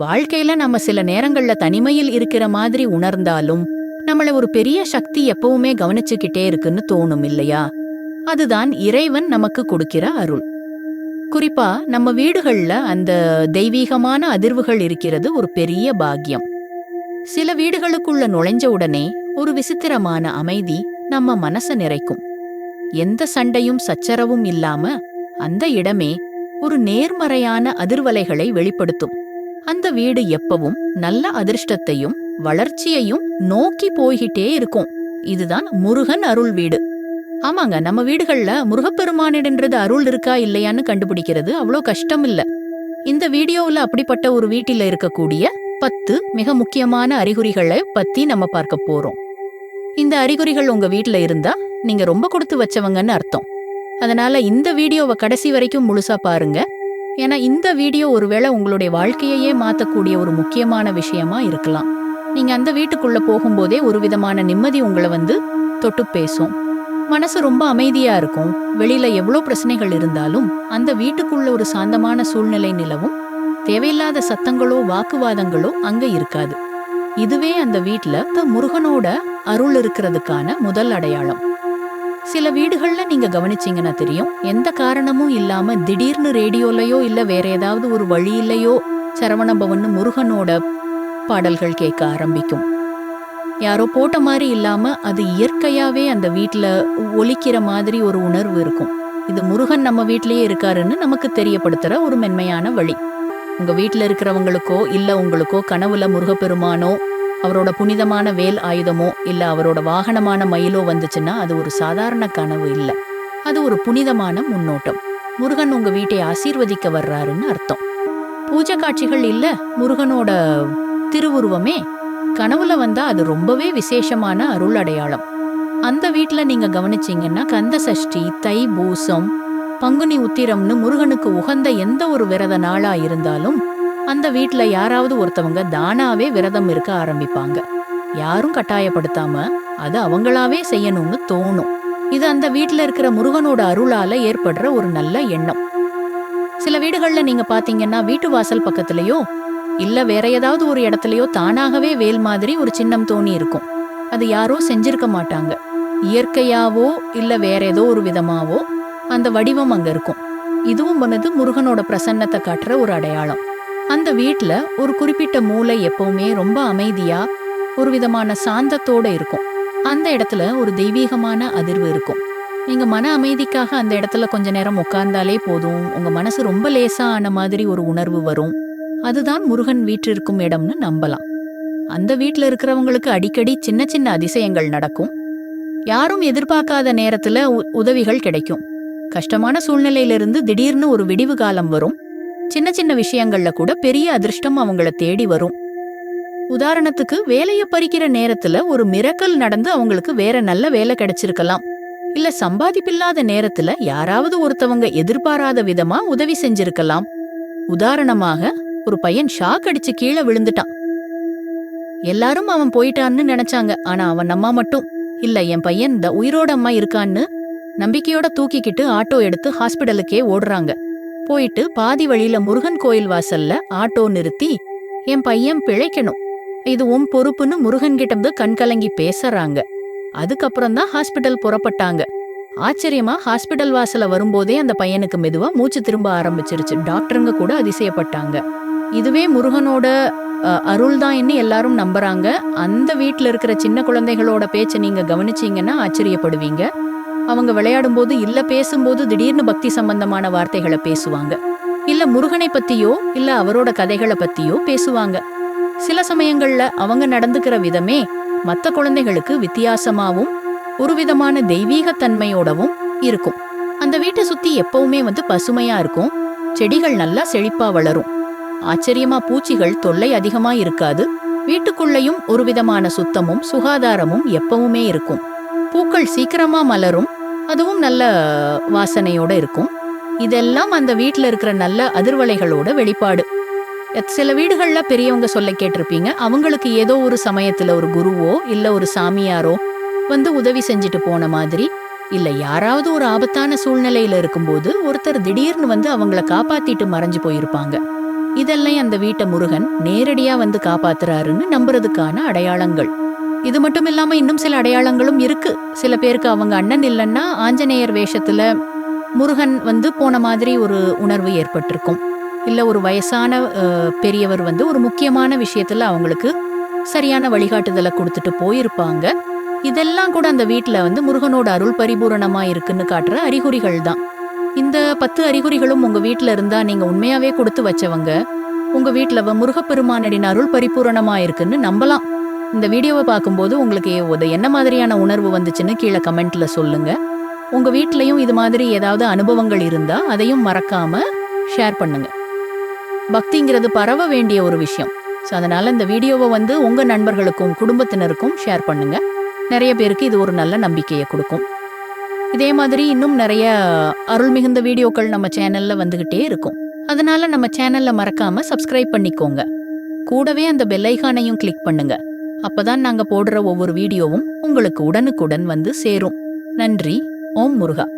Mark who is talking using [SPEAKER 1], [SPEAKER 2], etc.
[SPEAKER 1] வாழ்க்கையில நம்ம சில நேரங்கள்ல தனிமையில் இருக்கிற மாதிரி உணர்ந்தாலும் நம்மள ஒரு பெரிய சக்தி எப்பவுமே கவனிச்சுக்கிட்டே இருக்குன்னு தோணும் இல்லையா? அதுதான் இறைவன் நமக்கு கொடுக்கிற அருள். குறிப்பா நம்ம வீடுகள்ல அந்த தெய்வீகமான அதிர்வுகள் இருக்கிறது ஒரு பெரிய பாக்கியம். சில வீடுகளுக்குள்ள நுழைஞ்ச உடனே ஒரு விசித்திரமான அமைதி நம்ம மனச நிறைக்கும். எந்த சண்டையும் சச்சரவும் இல்லாம அந்த இடமே ஒரு நேர்மறையான அதிர்வலைகளை வெளிப்படுத்தும். அந்த வீடு எப்பவும் நல்ல அதிர்ஷ்டத்தையும் வளர்ச்சியையும் நோக்கி போய்கிட்டே இருக்கும். இதுதான் முருகன் அருள் வீடு. ஆமாங்க நம்ம வீடுகள்ல முருகப்பெருமானிடன்றது அருள் இருக்கா இல்லையான்னு கண்டுபிடிக்கிறது அவ்வளோ கஷ்டம் இல்ல இந்த வீடியோவுல அப்படிப்பட்ட ஒரு வீட்டில இருக்கக்கூடிய பத்து மிக முக்கியமான அறிகுறிகளை பத்தி நம்ம பார்க்க போறோம். இந்த அறிகுறிகள் உங்க வீட்டில் இருந்தா நீங்க ரொம்ப கொடுத்து வச்சவங்கன்னு அர்த்தம். அதனால இந்த வீடியோவை கடைசி வரைக்கும் முழுசா பாருங்க. ஏன்னா இந்த வீடியோ ஒருவேளை உங்களுடைய வாழ்க்கையையே மாத்தக்கூடிய ஒரு முக்கியமான விஷயமா இருக்கலாம். நீங்க அந்த வீட்டுக்குள்ள போகும்போதே ஒரு விதமான நிம்மதி உங்களை வந்து தொட்டு பேசும். மனசு ரொம்ப அமைதியா இருக்கும். வெளியில எவ்வளோ பிரச்சனைகள் இருந்தாலும் அந்த வீட்டுக்குள்ள ஒரு சாந்தமான சூழ்நிலை நிலவும். தேவையில்லாத சத்தங்களோ வாக்குவாதங்களோ அங்க இருக்காது. இதுவே அந்த வீட்டில் முருகனோட அருள் இருக்கிறதுக்கான முதல் அடையாளம். சில வீடுகள்ல நீங்க கவனிச்சீங்கன்னா தெரியும். எந்த காரணமும் இல்லாம திடீர்னு ரேடியோலயோ இல்ல வேற ஏதாவது ஒரு வழியிலையோ சரவணபவன் முருகனோட பாடல்கள் கேட்க ஆரம்பிக்கும். யாரோ போட்ட மாதிரி இல்லாம அது இயற்கையாவே அந்த வீட்டுல ஒலிக்கிற மாதிரி ஒரு உணர்வு இருக்கும். இது முருகன் நம்ம வீட்லயே இருக்காருன்னு நமக்கு தெரியப்படுத்துற ஒரு மென்மையான வழி. உங்க வீட்டுல இருக்கிறவங்களுக்கோ இல்ல உங்களுக்கோ கனவுல முருகப்பெருமானோ அவரோட புனிதமான வேல் ஆயுதமோ இல்ல அவரோட வாகனமான மயிலோ வந்துச்சுன்னா அது ஒரு சாதாரண கனவு இல்ல. அது ஒரு புனிதமான முன்னோட்டம். முருகன் உங்க வீட்டை ஆசீர்வதிக்க வர்றாருன்னு அர்த்தம். பூஜை காட்சிகள் இல்ல முருகனோட திருவுருவமே. கனவுல வந்தா அது ரொம்பவே விசேஷமான அருள் அடையாளம். அந்த வீட்ல நீங்க கவனிச்சீங்கன்னா கந்த சஷ்டி தை பூசம் பங்குனி உத்திரம்னு முருகனுக்கு உகந்த எந்த ஒரு விரத நாளா இருந்தாலும் அந்த வீட்ல யாராவது ஒருத்தவங்க தானாவே விரதம் இருக்க ஆரம்பிப்பாங்க. யாரும் கட்டாயப்படுத்தாம அது அவங்களாவே செய்யணும்னு தோணும். இது அந்த வீட்ல இருக்கிற முருகனோட அருளால ஏற்படுற ஒரு நல்ல எண்ணம். சில வீடுகள்ல நீங்க பாத்தீங்கன்னா வீட்டு வாசல் பக்கத்துலயோ இல்ல வேற ஏதாவது ஒரு இடத்துலயோ தானாகவே வேல் மாதிரி ஒரு சின்னம் தோணி இருக்கும். அது யாரோ செஞ்சிருக்க மாட்டாங்க. இயற்கையாவோ இல்ல வேற ஏதோ ஒரு விதமாவோ அந்த வடிவம் அங்க இருக்கும். இதுவும் வந்து முருகனோட பிரசன்னத்தை காட்டுற ஒரு அடையாளம். அந்த வீட்ல ஒரு குறிப்பிட்ட மூளை எப்பவுமே ரொம்ப அமைதியா ஒரு விதமான சாந்தத்தோட இருக்கும். அந்த இடத்துல ஒரு தெய்வீகமான அதிர்வு இருக்கும். நீங்க மன அமைதிக்காக அந்த இடத்துல கொஞ்ச நேரம் உட்கார்ந்தாலே போதும். உங்க மனசு ரொம்ப லேசா ஆன மாதிரி ஒரு உணர்வு வரும். அதுதான் முருகன் வீற்றிருக்கும் இடம்னு நம்பலாம். அந்த வீட்டுல இருக்கிறவங்களுக்கு அடிக்கடி சின்ன சின்ன அதிசயங்கள் நடக்கும். யாரும் எதிர்பார்க்காத நேரத்துல உ- உதவிகள் கிடைக்கும். கஷ்டமான சூழ்நிலையிலிருந்து திடீர்னு ஒரு விடிவு காலம் வரும். சின்ன சின்ன விஷயங்கள்ல கூட பெரிய அதிர்ஷ்டம் அவங்கள தேடி வரும். உதாரணத்துக்கு வேலைய பறிக்கிற நேரத்துல ஒரு மிரக்கல் நடந்து அவங்களுக்கு வேற நல்ல வேலை கிடைச்சிருக்கலாம். இல்ல சம்பாதிப்பில்லாத நேரத்துல யாராவது ஒருத்தவங்க எதிர்பாராத விதமா உதவி செஞ்சிருக்கலாம். உதாரணமாக ஒரு பையன் ஷாக் அடிச்சு கீழே விழுந்துட்டான். எல்லாரும் அவன் போயிட்டான்னு நினைச்சாங்க ஆனா அவன் அம்மா மட்டும். இல்ல என் பையன் இந்த உயிரோட அம்மா இருக்கான்னு நம்பிக்கையோட தூக்கிக்கிட்டு ஆட்டோ எடுத்து ஹாஸ்பிடலுக்கே ஓடுறாங்க. போயிட்டு பாதி வழியில முருகன் கோயில் வாசல்ல ஆட்டோ நிறுத்தி என் பையன் பிழைக்கணும். இது உன் பொறுப்புன்னு முருகன் கிட்ட இருந்து கண் கலங்கி பேசுறாங்க. அதுக்கப்புறம் தான் ஹாஸ்பிடல் புறப்பட்டாங்க. ஆச்சரியமா ஹாஸ்பிடல் வாசல்ல வரும்போதே அந்த பையனுக்கு மெதுவா மூச்சு திரும்ப ஆரம்பிச்சிருச்சு. டாக்டருங்க கூட அதிசயப்பட்டாங்க. இதுவே முருகனோட அருள் தான் எல்லாரும் நம்புறாங்க. அந்த வீட்டுல இருக்கிற சின்ன குழந்தைகளோட பேச்சை நீங்க கவனிச்சீங்கன்னா ஆச்சரியப்படுவீங்க. அவங்க விளையாடும் போது இல்ல பேசும்போது திடீர்னு பக்தி சம்பந்தமான வார்த்தைகளை பேசுவாங்க. இல்ல முருகனை பத்தியோ இல்ல அவரோட கதைகளை பத்தியோ பேசுவாங்க. சில சமயங்கள்ல அவங்க நடந்துக்கிற விதமே மத்த குழந்தைகளுக்கு வித்தியாசமாவும் ஒரு விதமான தெய்வீக தன்மையோடவும் இருக்கும். அந்த வீட்டை சுத்தி எப்பவுமே வந்து பசுமையா இருக்கும். செடிகள் நல்லா செழிப்பா வளரும். ஆச்சரியமா பூச்சிகள் தொல்லை அதிகமா இருக்காது. வீட்டுக்குள்ளேயும் ஒரு விதமான சுத்தமும் சுகாதாரமும் எப்பவுமே இருக்கும். பூக்கள் சீக்கிரமா மலரும். அதுவும் நல்ல வாசனையோட இருக்கும். இதெல்லாம் அந்த வீட்டில் இருக்கிற நல்ல அதிர்வலைகளோட வெளிப்பாடு. சில வீடுகள்ல பெரியவங்க சொல்ல கேட்டிருப்பீங்க அவங்களுக்கு ஏதோ ஒரு சமயத்துல ஒரு குருவோ இல்ல ஒரு சாமியாரோ வந்து உதவி செஞ்சுட்டு போன மாதிரி இல்ல யாராவது ஒரு ஆபத்தான சூழ்நிலையில இருக்கும்போது ஒருத்தர் திடீர்னு வந்து அவங்கள காப்பாத்திட்டு மறைஞ்சு போயிருப்பாங்க. இதெல்லாம் அந்த வீட்டை முருகன் நேரடியா வந்து காப்பாத்துறாருன்னு நம்புறதுக்கான அடையாளங்கள். இது மட்டும் இல்லாம இன்னும் சில அடையாளங்களும் இருக்கு. சில பேருக்கு அவங்க அண்ணன் இல்லைன்னா ஆஞ்சநேயர் வேஷத்துல முருகன் வந்து போன மாதிரி ஒரு உணர்வு ஏற்பட்டிருக்கும். இல்ல ஒரு வயசான பெரியவர் வந்து ஒரு முக்கியமான விஷயத்துல அவங்களுக்கு சரியான வழிகாட்டுதலை கொடுத்துட்டு போயிருப்பாங்க. இதெல்லாம் கூட அந்த வீட்டில் வந்து முருகனோட அருள் பரிபூரணமா இருக்குன்னு காட்டுற அறிகுறிகள் தான். இந்த பத்து அறிகுறிகளும் உங்க வீட்டில் இருந்தா நீங்க உண்மையாவே கொடுத்து வச்சவங்க உங்க வீட்டில் முருகப்பெருமானடின் அருள் பரிபூரணமா இருக்குன்னு நம்பலாம். இந்த வீடியோவை பார்க்கும்போது உங்களுக்கு ஒரு என்ன மாதிரியான உணர்வு வந்துச்சுன்னு கீழே கமெண்ட்ல சொல்லுங்க. உங்க வீட்லயும் இது மாதிரி ஏதாவது அனுபவங்கள் இருந்தா அதையும் மறக்காம ஷேர் பண்ணுங்க. பக்திங்கிறது பரவ வேண்டிய ஒரு விஷயம். ஸோ அதனால இந்த வீடியோவை வந்து உங்க நண்பர்களுக்கும் குடும்பத்தினருக்கும் ஷேர் பண்ணுங்க. நிறைய பேருக்கு இது ஒரு நல்ல நம்பிக்கையை கொடுக்கும். இதே மாதிரி இன்னும் நிறைய அருள் மிகுந்த வீடியோக்கள் நம்ம சேனல்ல வந்துகிட்டே இருக்கும். அதனால நம்ம சேனல்ல மறக்காம சப்ஸ்கிரைப் பண்ணிக்கோங்க. கூடவே அந்த பெல் கிளிக் பண்ணுங்க. அப்பதான் நாங்க போடுற ஒவ்வொரு வீடியோவும் உங்களுக்கு உடனுக்குடன் வந்து சேரும். நன்றி. ஓம் முருகா.